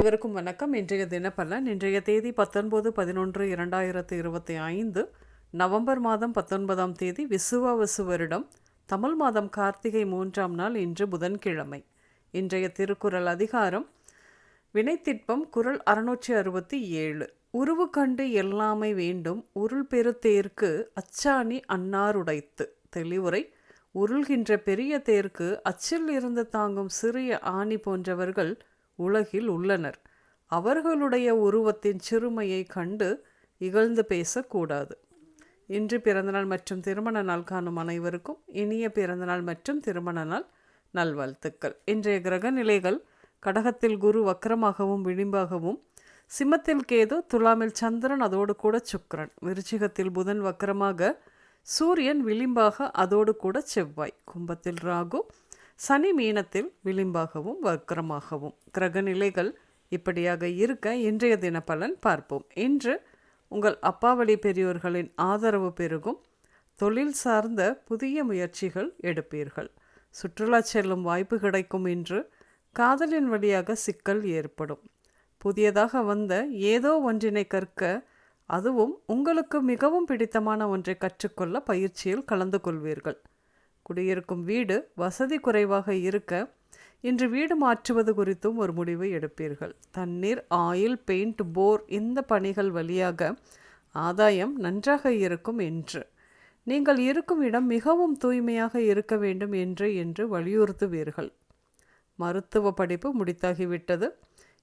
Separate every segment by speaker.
Speaker 1: அனைவருக்கும் வணக்கம். இன்றைய தினப்பலன் இன்றைய தேதி பத்தொன்பது பதினொன்று இரண்டாயிரத்து இருபத்தி ஐந்து நவம்பர் மாதம் பத்தொன்பதாம் தேதி விசுவாவசு வருடம் தமிழ் மாதம் கார்த்திகை மூன்றாம் நாள் இன்று புதன்கிழமை. இன்றைய திருக்குறள் அதிகாரம் வினைத்திட்பம் குரல் அறுநூற்றி அறுபத்தி ஏழு. உருவு கண்டு எல்லாமை வேண்டும் உருள் பெருத்தேர்க்கு அச்சாணி அன்னாருடைத்து தெளிவுரை உருள்கின்ற பெரிய தேர்க்கு அச்சில் இருந்து தாங்கும் சிறிய ஆணி போன்றவர்கள் உலகில் உள்ளனர். அவர்களுடைய உருவத்தின் சிறுமையை கண்டு இகழ்ந்து பேசக்கூடாது. இன்று பிறந்தநாள் மற்றும் திருமண நாள் காணும் அனைவருக்கும் இனிய பிறந்தநாள் மற்றும் திருமண நாள் நல்வாழ்த்துக்கள். இன்றைய கிரக நிலைகள் கடகத்தில் குரு வக்கரமாகவும் விளிம்பாகவும் சிம்மத்தில் கேது துலாமில் சந்திரன் அதோடு கூட சுக்கரன். விருச்சிகத்தில் புதன் வக்கரமாக சூரியன் விளிம்பாக அதோடு கூட செவ்வாய். கும்பத்தில் ராகு சனி மீனத்தில் விளிம்பாகவும் வக்கரமாகவும் கிரகநிலைகள் இப்படியாக இருக்க இன்றைய தின பலன் பார்ப்போம். இன்று உங்கள் அப்பாவளி பெரியோர்களின் ஆதரவு பெருகும். தொழில் சார்ந்த புதிய முயற்சிகள் எடுப்பீர்கள். சுற்றுலா செல்லும் வாய்ப்பு கிடைக்கும் இன்று. காதலின் வழியாக சிக்கல் ஏற்படும். புதியதாக வந்த ஏதோ ஒன்றினை கற்க அதுவும் உங்களுக்கு மிகவும் பிடித்தமான ஒன்றை கற்றுக்கொள்ள பயிற்சியில் கலந்து கொள்வீர்கள். குடியிருக்கும் வீடு வசதி குறைவாக இருக்க இன்று வீடு மாற்றுவது குறித்தும் ஒரு முடிவை எடுப்பீர்கள். தண்ணீர் ஆயில் பெயிண்ட் போர் இந்த பணிகள் வழியாக ஆதாயம் நன்றாக இருக்கும் என்று. நீங்கள் இருக்கும் இடம் மிகவும் தூய்மையாக இருக்க வேண்டும் என்று என்று வலியுறுத்துவீர்கள். மருத்துவ படிப்பு முடித்தாகிவிட்டது.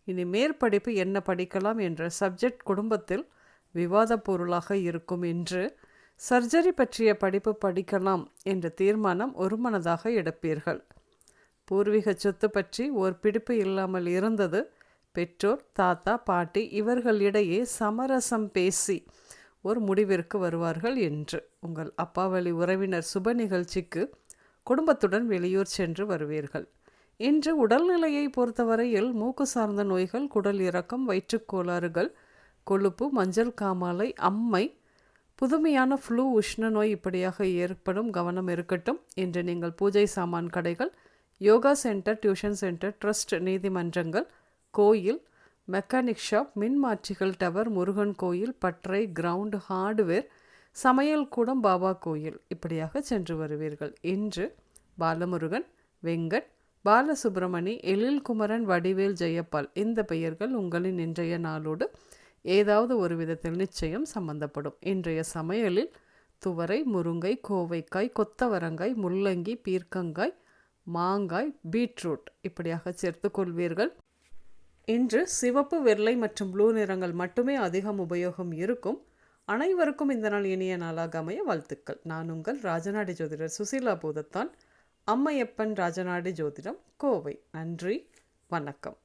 Speaker 1: இனி மேற்படிப்பு என்ன படிக்கலாம் என்ற சப்ஜெக்ட் குடும்பத்தில் விவாத பொருளாக இருக்கும் என்று சர்ஜரி பற்றிய படிப்பு படிக்கலாம் என்ற தீர்மானம் ஒருமனதாக எடுப்பீர்கள். பூர்வீக சொத்து பற்றி ஓர் பிடிப்பு இல்லாமல் இருந்தது. பெற்றோர் தாத்தா பாட்டி இவர்களிடையே சமரசம் பேசி ஒரு முடிவிற்கு வருவார்கள் என்று. உங்கள் அப்பாவளி உறவினர் சுப நிகழ்ச்சிக்கு குடும்பத்துடன் வெளியூர் சென்று வருவீர்கள். இன்று உடல்நிலையை பொறுத்தவரையில் மூக்கு சார்ந்த நோய்கள் குடல் இறக்கம் வயிற்றுக்கோளாறுகள் கொழுப்பு மஞ்சள் காமாலை அம்மை புதுமையான ஃப்ளூ உஷ்ண நோய் இப்படியாக ஏற்படும் கவனம் இருக்கட்டும். இன்று நீங்கள் பூஜை சாமான் கடைகள் yoga centre tuition centre trust நீதிமன்றங்கள் கோயில் மெக்கானிக் ஷாப் மின்மாற்றிகள் டவர் முருகன் கோயில் பற்றை கிரவுண்ட் ஹார்ட்வேர் சமையல் கூடம் பாபா கோயில் இப்படியாக சென்று வருவீர்கள். இன்று பாலமுருகன் வெங்கட் பாலசுப்ரமணி எழில் குமரன் வடிவேல் ஜெயப்பால் இந்த பெயர்கள் உங்களின் இன்றைய நாளோடு ஏதாவது ஒரு விதத்தில் நிச்சயம் சம்பந்தப்படும். இன்றைய சமையலில் துவரை முருங்கை கோவைக்காய் கொத்தவரங்காய் முள்ளங்கி பீர்க்கங்காய் மாங்காய் பீட்ரூட் இப்படியாக சேர்த்து கொள்வீர்கள். இன்று சிவப்பு வெள்ளை மற்றும் ப்ளூ நிறங்கள் மட்டுமே அதிகம் உபயோகம் இருக்கும். அனைவருக்கும் இந்த நாள் இனிய நாளாக அமைய வாழ்த்துக்கள். நான் உங்கள் ராஜநாடி ஜோதிடர் சுசீலா பூதத்தான். அம்மையப்பன் ராஜநாடி ஜோதிடம் கோவை. நன்றி. வணக்கம்.